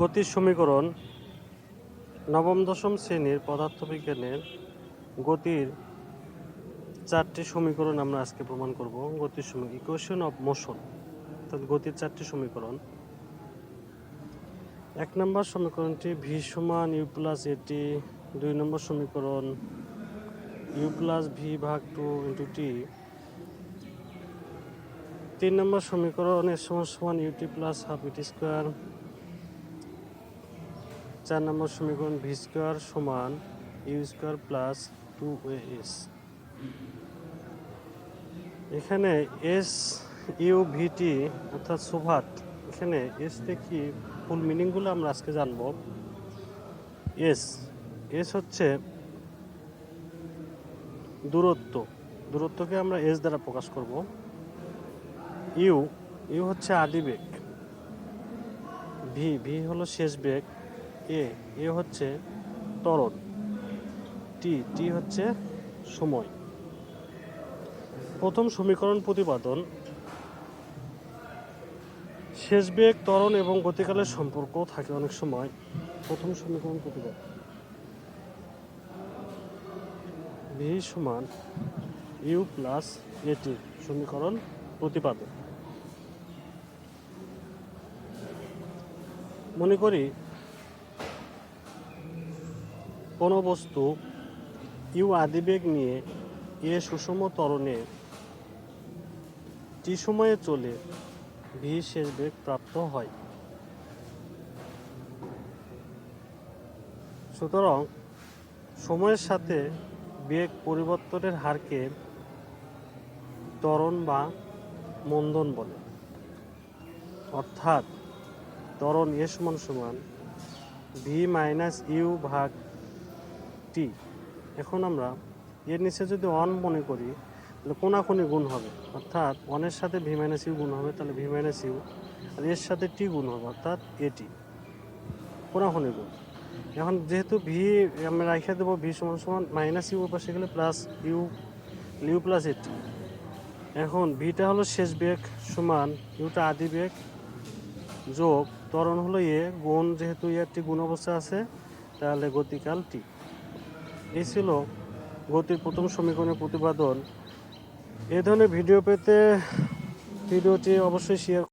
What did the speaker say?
গতির সমীকরণ নবম, দশম শ্রেণির পদার্থবিজ্ঞানের গতির চারটি সমীকরণ আমরা আজকে প্রমাণ করব। গতির সমী ইকুয়েশন অফ মোশন অর্থাৎ গতির চারটি সমীকরণ। এক নম্বর সমীকরণটি ভি সমান ইউ প্লাস এটি দুই নম্বর সমীকরণ ইউ প্লাস ভি ভাগ টু ইন্টু টি তিন নম্বর সমীকরণ এর সমান সমান U T plus half A T square চার নম্বর সমীকরণ ভি স্কোয়ার সমান U square plus two S. এখানে এস ইউ ভিটি অর্থাৎ সুভাত, এখানে এস কি ফুল মিনিংগুলো আমরা আজকে জানব? এস এস হচ্ছে দূরত্ব, দূরত্বকে আমরা এস দ্বারা প্রকাশ করব। ইউ ইউ হচ্ছে আদি বেগ ভি ভি হলো শেষ বেগ এ এ হচ্ছে ত্বরণ, টি টি হচ্ছে সময়। প্রথম সমীকরণ প্রতিপাদন, শেষ বেগ, ত্বরণ এবং গতিকালের সম্পর্ক থাকে অনেক সময়। প্রথম সমীকরণ প্রতিপাদন ভি সমান ইউ প্লাস এটি সমীকরণ প্রতিপাদন। মনে করি কোনো বস্তু ইউ আদিবেগ নিয়ে এ সুষম ত্বরণে টি সময়ে চলে ভি শেষ বেগ প্রাপ্ত হয়। সুতরাং সময়ের সাথে বেগ পরিবর্তনের হারকে ত্বরণ বা মন্দন বলে। অর্থাৎ ত্বরণ এ সমান সমান ভি মাইনাস ইউ ভাগ টি, এখন আমরা এর নিচে যদি অন মনে করি, তাহলে কোনাকুনি গুণ হবে। অর্থাৎ ওয়ানের সাথে ভি মাইনাস ইউ গুণ হবে, তাহলে ভি মাইনাস ইউ আর এর সাথে টি গুণ হবে, অর্থাৎ এটি কোনাকুনি গুণ। এখন যেহেতু ভি আমরা রাখে দেবো ভি সমান সমান মাইনাস ইউ পাশে গেলে প্লাস ইউ ইউ প্লাস এটি এখন ভিটা হলো শেষ বেগ সমান ইউটা আদি বেগ যোগ, ত্বরণ হলো এ গুণ, যেহেতু এ একটি গুণ অবস্থা আছে, তাহলে গতিকাল টি এই ছিল গতির প্রথম সমীকরণের প্রতিপাদন। এ ধরনের ভিডিও পেতে ভিডিওটি অবশ্যই শেয়ার